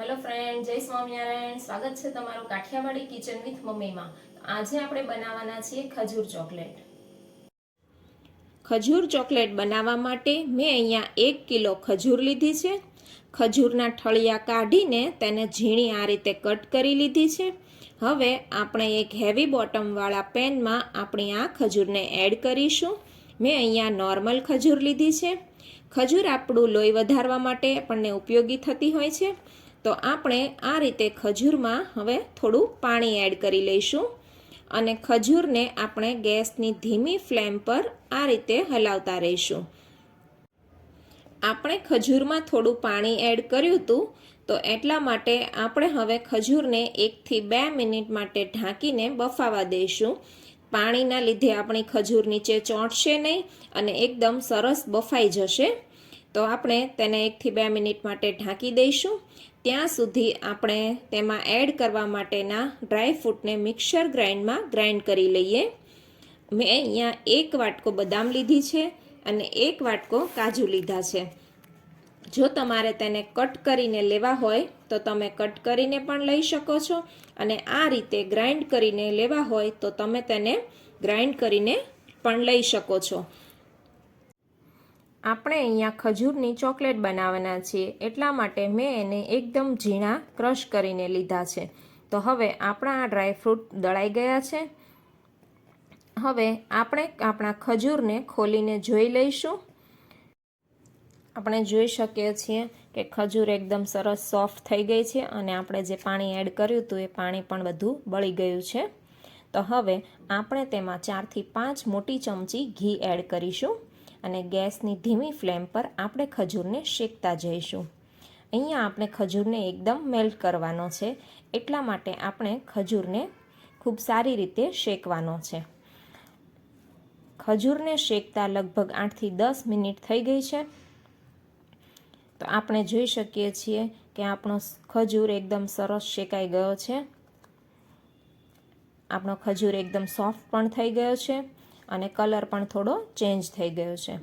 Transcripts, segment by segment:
Hello friend જય સ્વામિનારાયણ. સ્વાગત છે તમારું કાઠિયાવાડી કિચન વિથ મમ્મીમાં. આજે આપણે બનાવવાના છીએ ખજૂર ચોકલેટ. ખજૂર ચોકલેટ બનાવવા માટે મેં અહીંયા એક કિલો ખજૂર લીધી છે. ખજૂરના ઠળિયા કાઢીને તેને ઝીણી આ રીતે કટ કરી લીધી છે. હવે આપણે એક હેવી બોટમવાળા પેનમાં આપણી આ ખજૂરને એડ કરીશું. મેં અહીંયા નોર્મલ ખજૂર લીધી છે. ખજૂર આપણું લોહી વધારવા માટે આપણને ઉપયોગી થતી હોય છે. તો આપણે આ રીતે ખજૂરમાં હવે થોડું પાણી એડ કરી લઈશું અને ખજૂરને આપણે ગેસની ધીમી ફ્લેમ પર આ રીતે હલાવતા રહીશું. આપણે ખજૂરમાં થોડું પાણી એડ કર્યું હતું, તો એટલા માટે આપણે હવે ખજૂરને એકથી બે મિનિટ માટે ઢાંકીને બફાવા દઈશું. પાણીના લીધે આપણી ખજૂર નીચે ચોંટશે નહીં અને એકદમ સરસ બફાઈ જશે. તો આપણે તેને એકથી બે મિનિટ માટે ઢાંકી દઈશું. ત્યાં સુધી આપણે તેમાં એડ કરવા માટેના ડ્રાય ફ્રૂટને મિક્સર ગ્રાઇન્ડમાં ગ્રાઇન્ડ કરી લઈએ. મેં અહીંયા એક વાટકો બદામ લીધી છે અને એક વાટકો કાજુ લીધા છે. જો તમારે તેને કટ કરીને લેવા હોય, તો તમે કટ કરીને પણ લઈ શકો છો અને આ રીતે ગ્રાઇન્ડ કરીને લેવા હોય, તો તમે તેને ગ્રાઇન્ડ કરીને પણ લઈ શકો છો. આપણે અહીંયા ખજૂરની ચોકલેટ બનાવવાના છીએ, એટલા માટે મેં એને એકદમ ઝીણા ક્રશ કરીને લીધા છે. તો હવે આપણા આ ડ્રાયફ્રૂટ દળાઈ ગયા છે. હવે આપણે આપણા ખજૂરને ખોલીને જોઈ લઈશું. આપણે જોઈ શકીએ છીએ કે ખજૂર એકદમ સરસ સોફ્ટ થઈ ગઈ છે અને આપણે જે પાણી એડ કર્યું હતું એ પાણી પણ બધું બળી ગયું છે. તો હવે આપણે તેમાં ચારથી પાંચ મોટી ચમચી ઘી એડ કરીશું. અને ગેસની ધીમી ફ્લેમ પર આપણે ખજૂરને શેકતા જઈશું. અહીંયા આપણે ખજૂરને એકદમ મેલ્ટ કરવાનો છે, એટલા માટે આપણે ખજૂરને ખૂબ સારી રીતે શેકવાનો છે. ખજૂરને શેકતા લગભગ આઠથી દસ મિનિટ થઈ ગઈ છે. તો આપણે જોઈ શકીએ છીએ કે આપણો ખજૂર એકદમ સરસ શેકાઈ ગયો છે. આપણો ખજૂર એકદમ સોફ્ટ પણ થઈ ગયો છે. અને કલર પણ થોડો ચેન્જ થઈ ગયો છે.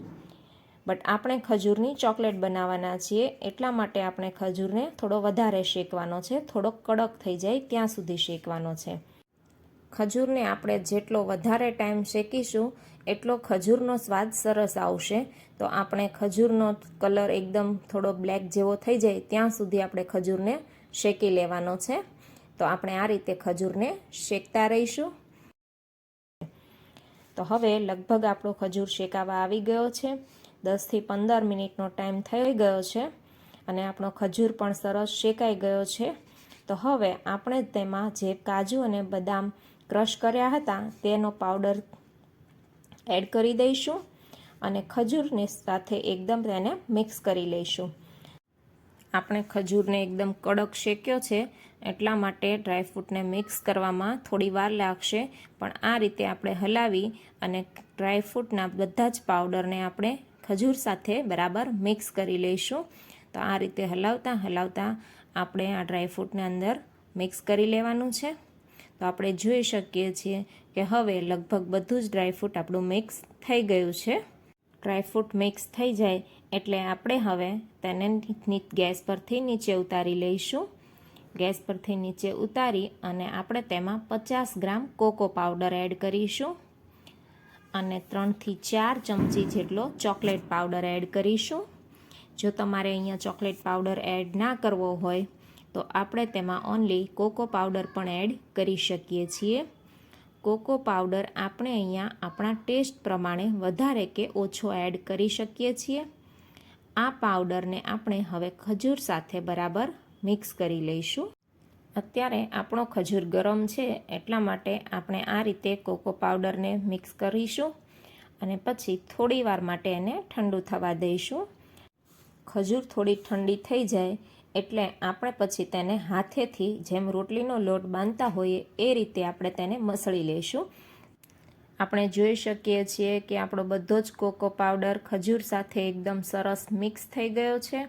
બટ આપણે ખજૂરની ચોકલેટ બનાવવાના છીએ, એટલા માટે આપણે ખજૂરને થોડો વધારે શેકવાનો છે, થોડો કડક થઈ જાય ત્યાં સુધી શેકવાનો છે. ખજૂરને આપણે જેટલો વધારે ટાઈમ શેકીશું, એટલો ખજૂરનો સ્વાદ સરસ આવશે. તો આપણે ખજૂરનો કલર એકદમ થોડો બ્લેક જેવો થઈ જાય ત્યાં સુધી આપણે ખજૂરને શેકી લેવાનો છે. તો આપણે આ રીતે ખજૂરને શેકતા રહીશું. તો હવે લગભગ આપણો ખજૂર શેકાવા આવી ગયો છે. દસથી પંદર મિનિટનો ટાઈમ થઈ ગયો છે અને આપણો ખજૂર પણ સરસ શેકાઈ ગયો છે. તો હવે આપણે તેમાં જે કાજુ અને બદામ ક્રશ કર્યા હતા તેનો પાવડર એડ કરી દઈશું અને ખજૂરની સાથે એકદમ તેને મિક્સ કરી લઈશું. આપણે ખજૂરને એકદમ કડક શેક્યો છે, એટલા માટે ડ્રાયફ્રૂટને મિક્સ કરવામાં થોડી વાર લાગશે. પણ આ રીતે આપણે હલાવી અને ડ્રાયફ્રૂટના બધા જ પાવડરને આપણે ખજૂર સાથે બરાબર મિક્સ કરી લઈશું. તો આ રીતે હલાવતા હલાવતા આપણે આ ડ્રાયફ્રૂટને અંદર મિક્સ કરી લેવાનું છે. તો આપણે જોઈ શકીએ છીએ કે હવે લગભગ બધું જ ડ્રાયફ્રૂટ આપણું મિક્સ થઈ ગયું છે. ડ્રાયફ્રૂટ મિક્સ થઈ જાય એટલે આપણે હવે તેને ગેસ પરથી નીચે ઉતારી લઈશું. ગેસ પરથી નીચે ઉતારી અને આપણે તેમાં પચાસ ગ્રામ કોકો પાવડર એડ કરીશું. અને ત્રણથી ચાર ચમચી જેટલો ચોકલેટ પાવડર એડ કરીશું. જો તમારે અહીંયા ચોકલેટ પાવડર એડ ના કરવો હોય, તો આપણે તેમાં ઓનલી કોકો પાવડર પણ એડ કરી શકીએ છીએ. કોકો પાવડર આપણે અહીંયા આપણા ટેસ્ટ પ્રમાણે વધારે કે ઓછો એડ કરી શકીએ છીએ. આ પાવડરને આપણે હવે ખજૂર સાથે બરાબર મિક્સ કરી લઈશું. અત્યારે આપણો ખજૂર ગરમ છે, એટલા માટે આપણે આ રીતે કોકો પાવડરને મિક્સ કરીશું અને પછી થોડી વાર માટે એને ઠંડુ થવા દઈશું. ખજૂર થોડી ઠંડી થઈ જાય એટલે આપણે પછી તેને હાથેથી જેમ રોટલીનો લોટ બાંધતા હોઈએ એ રીતે આપણે તેને મસળી લઈશું. આપણે જોઈ શકીએ છીએ કે આપણો બધો જ કોકો પાવડર ખજૂર સાથે એકદમ સરસ મિક્સ થઈ ગયો છે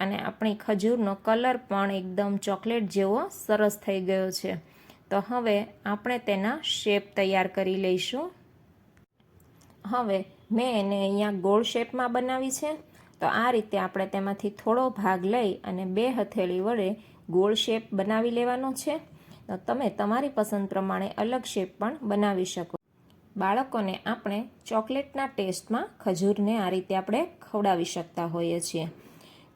અને આપણી ખજૂરનો કલર પણ એકદમ ચોકલેટ જેવો સરસ થઈ ગયો છે. તો હવે આપણે તેના શેપ તૈયાર કરી લઈશું. હવે મેં એને અહીંયા ગોળ શેપમાં બનાવી છે. તો આ રીતે આપણે તેમાંથી થોડો ભાગ લઈ અને બે હથેળી વડે ગોળ શેપ બનાવી લેવાનો છે. તો તમે તમારી પસંદ પ્રમાણે અલગ શેપ પણ બનાવી શકો. બાળકોને આપણે ચોકલેટના ટેસ્ટમાં ખજૂરને આ રીતે આપણે ખવડાવી શકતા હોઈએ છીએ.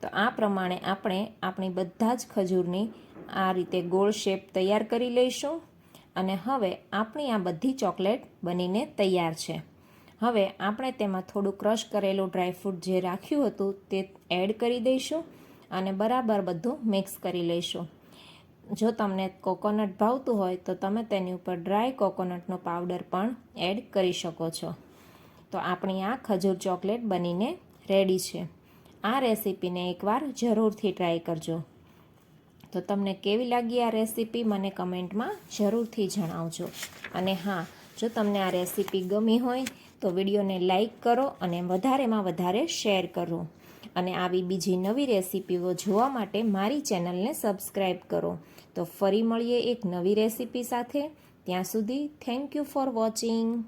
તો આ પ્રમાણે આપણે આપણી બધા જ ખજૂરની આ રીતે ગોળ શેપ તૈયાર કરી લઈશું. અને હવે આપણી આ બધી ચોકલેટ બનીને તૈયાર છે. હવે આપણે તેમાં થોડું ક્રશ કરેલું ડ્રાયફ્રૂટ જે રાખ્યું હતું તે એડ કરી દઈશું અને બરાબર બધું મિક્સ કરી લઈશું. જો તમને કોકોનટ ભાવતું હોય તો તમે તેની ઉપર ડ્રાય કોકોનટનો પાવડર પણ એડ કરી શકો છો. તો આપણી આ ખજૂર ચોકલેટ બનીને રેડી છે. આ રેસીપીને એકવાર જરૂરથી ટ્રાય કરજો. તો તમને કેવી લાગી આ રેસીપી મને કમેન્ટમાં જરૂરથી જણાવજો. અને હા, જો તમને આ રેસીપી ગમી હોય તો વિડીયોને લાઇક કરો અને વધારેમાં વધારે શેર કરો. અને આવી બીજી નવી રેસિપીઓ જોવા માટે મારી ચેનલને સબસ્ક્રાઈબ કરો. તો ફરી મળીએ એક નવી રેસિપી સાથે. ત્યાં સુધી થેન્ક યુ ફોર વોચિંગ.